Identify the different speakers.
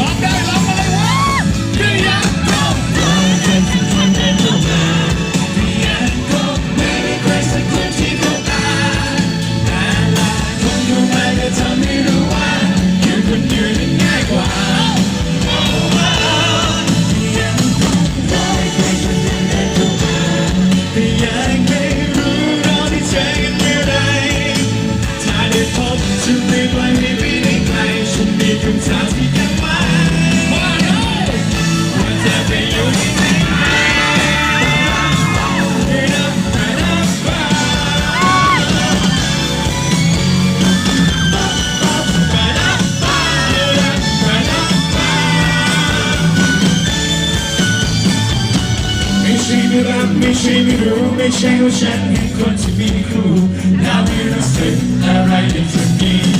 Speaker 1: Stop that! ช่ไม่รักไม่ใช่ไม่รู้ไม่ใช่ว่าฉันเป็นคนที่มีครูน่าไม่รู้สึกอะไรในจุดนี้